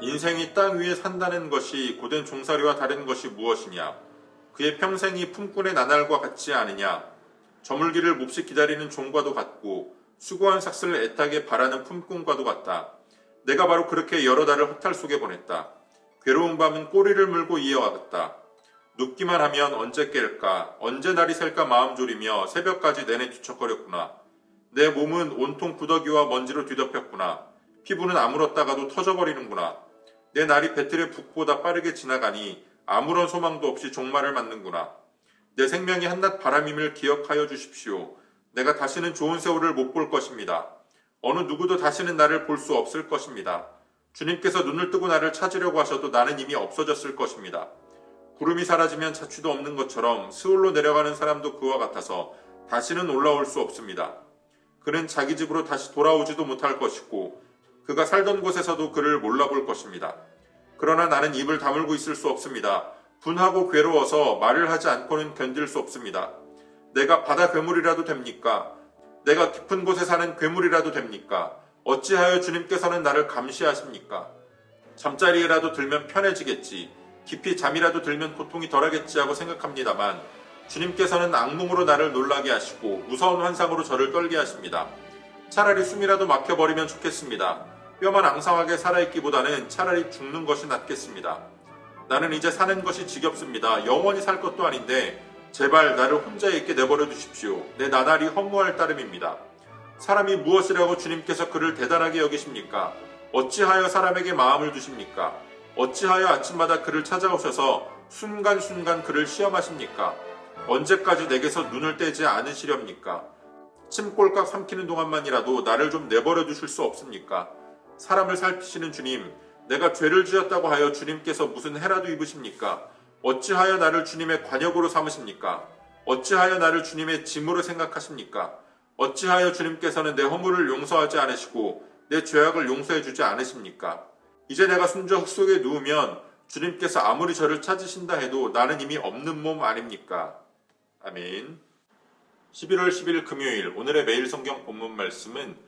인생이 땅 위에 산다는 것이 고된 종살이와 다른 것이 무엇이냐? 그의 평생이 품꾼의 나날과 같지 않으냐? 저물기를 몹시 기다리는 종과도 같고 수고한 삭슬을 애타게 바라는 품꾼과도 같다. 내가 바로 그렇게 여러 달을 허탈 속에 보냈다. 괴로운 밤은 꼬리를 물고 이어가겠다. 눕기만 하면 언제 깰까, 언제 날이 셀까 마음 졸이며 새벽까지 내내 뒤척거렸구나. 내 몸은 온통 구더기와 먼지로 뒤덮였구나. 피부는 아물었다가도 터져버리는구나. 내 날이 배틀의 북보다 빠르게 지나가니 아무런 소망도 없이 종말을 맞는구나. 내 생명이 한낱 바람임을 기억하여 주십시오. 내가 다시는 좋은 세월을 못 볼 것입니다. 어느 누구도 다시는 나를 볼 수 없을 것입니다. 주님께서 눈을 뜨고 나를 찾으려고 하셔도 나는 이미 없어졌을 것입니다. 구름이 사라지면 자취도 없는 것처럼 스울로 내려가는 사람도 그와 같아서 다시는 올라올 수 없습니다. 그는 자기 집으로 다시 돌아오지도 못할 것이고 그가 살던 곳에서도 그를 몰라볼 것입니다. 그러나 나는 입을 다물고 있을 수 없습니다. 분하고 괴로워서 말을 하지 않고는 견딜 수 없습니다. 내가 바다 괴물이라도 됩니까? 내가 깊은 곳에 사는 괴물이라도 됩니까? 어찌하여 주님께서는 나를 감시하십니까? 잠자리에라도 들면 편해지겠지. 깊이 잠이라도 들면 고통이 덜하겠지 하고 생각합니다만 주님께서는 악몽으로 나를 놀라게 하시고 무서운 환상으로 저를 떨게 하십니다. 차라리 숨이라도 막혀버리면 좋겠습니다. 뼈만 앙상하게 살아있기보다는 차라리 죽는 것이 낫겠습니다. 나는 이제 사는 것이 지겹습니다. 영원히 살 것도 아닌데 제발 나를 혼자 있게 내버려 두십시오. 내 나날이 허무할 따름입니다. 사람이 무엇이라고 주님께서 그를 대단하게 여기십니까? 어찌하여 사람에게 마음을 두십니까? 어찌하여 아침마다 그를 찾아오셔서 순간순간 그를 시험하십니까? 언제까지 내게서 눈을 떼지 않으시렵니까? 침 꼴깍 삼키는 동안만이라도 나를 좀 내버려 두실 수 없습니까? 사람을 살피시는 주님, 내가 죄를 지었다고 하여 주님께서 무슨 해라도 입으십니까? 어찌하여 나를 주님의 관역으로 삼으십니까? 어찌하여 나를 주님의 짐으로 생각하십니까? 어찌하여 주님께서는 내 허물을 용서하지 않으시고 내 죄악을 용서해 주지 않으십니까? 이제 내가 순저 흙 속에 누우면 주님께서 아무리 저를 찾으신다 해도 나는 이미 없는 몸 아닙니까? 아멘. 11월 10일 금요일 오늘의 매일 성경 본문 말씀은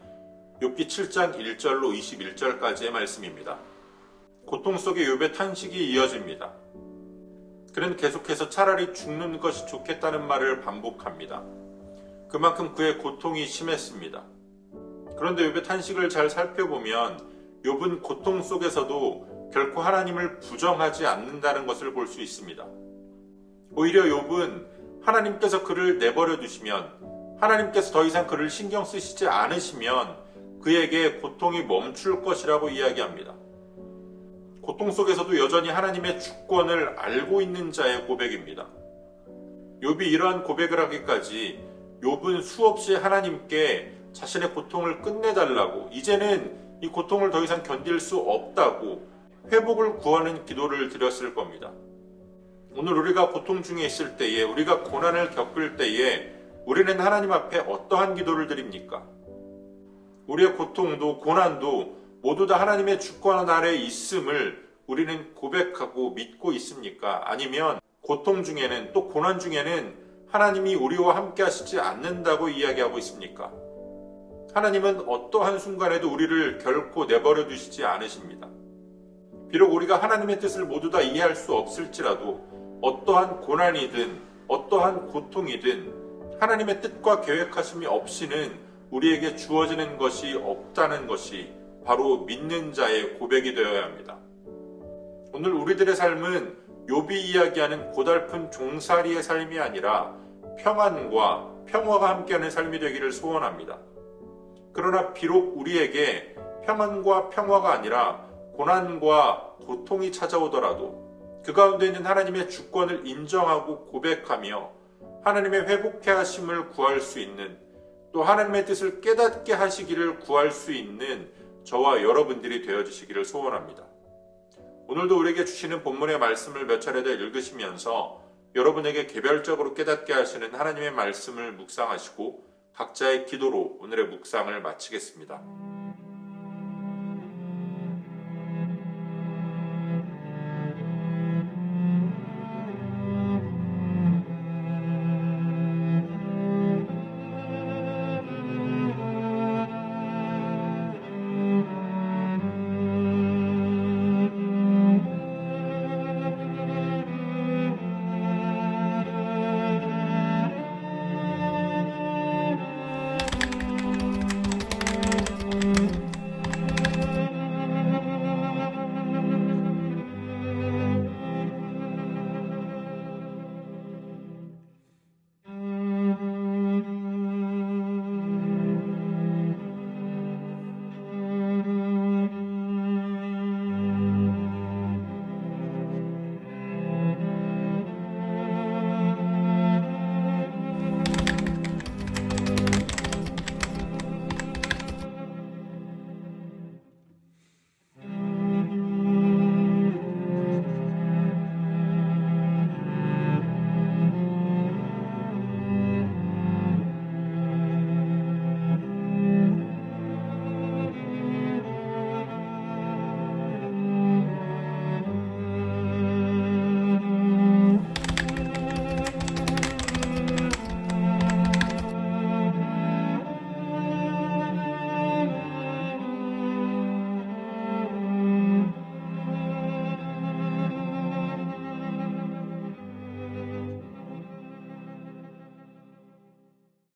욥기 7장 1절로 21절까지의 말씀입니다. 고통 속에 욥의 탄식이 이어집니다. 그는 계속해서 차라리 죽는 것이 좋겠다는 말을 반복합니다. 그만큼 그의 고통이 심했습니다. 그런데 욥의 탄식을 잘 살펴보면 욥은 고통 속에서도 결코 하나님을 부정하지 않는다는 것을 볼 수 있습니다. 오히려 욥은 하나님께서 그를 내버려 두시면 하나님께서 더 이상 그를 신경 쓰시지 않으시면 그에게 고통이 멈출 것이라고 이야기합니다. 고통 속에서도 여전히 하나님의 주권을 알고 있는 자의 고백입니다. 욥이 이러한 고백을 하기까지 욥은 수없이 하나님께 자신의 고통을 끝내달라고 이제는 이 고통을 더 이상 견딜 수 없다고 회복을 구하는 기도를 드렸을 겁니다. 오늘 우리가 고통 중에 있을 때에 우리가 고난을 겪을 때에 우리는 하나님 앞에 어떠한 기도를 드립니까? 우리의 고통도 고난도 모두 다 하나님의 주권 아래 있음을 우리는 고백하고 믿고 있습니까? 아니면 고통 중에는 또 고난 중에는 하나님이 우리와 함께 하시지 않는다고 이야기하고 있습니까? 하나님은 어떠한 순간에도 우리를 결코 내버려 두시지 않으십니다. 비록 우리가 하나님의 뜻을 모두 다 이해할 수 없을지라도 어떠한 고난이든 어떠한 고통이든 하나님의 뜻과 계획하심이 없이는 우리에게 주어지는 것이 없다는 것이 바로 믿는 자의 고백이 되어야 합니다. 오늘 우리들의 삶은 욥이 이야기하는 고달픈 종살이의 삶이 아니라 평안과 평화가 함께하는 삶이 되기를 소원합니다. 그러나 비록 우리에게 평안과 평화가 아니라 고난과 고통이 찾아오더라도 그 가운데 있는 하나님의 주권을 인정하고 고백하며 하나님의 회복해 하심을 구할 수 있는 또 하나님의 뜻을 깨닫게 하시기를 구할 수 있는 저와 여러분들이 되어 주시기를 소원합니다. 오늘도 우리에게 주시는 본문의 말씀을 몇 차례 더 읽으시면서 여러분에게 개별적으로 깨닫게 하시는 하나님의 말씀을 묵상하시고 각자의 기도로 오늘의 묵상을 마치겠습니다.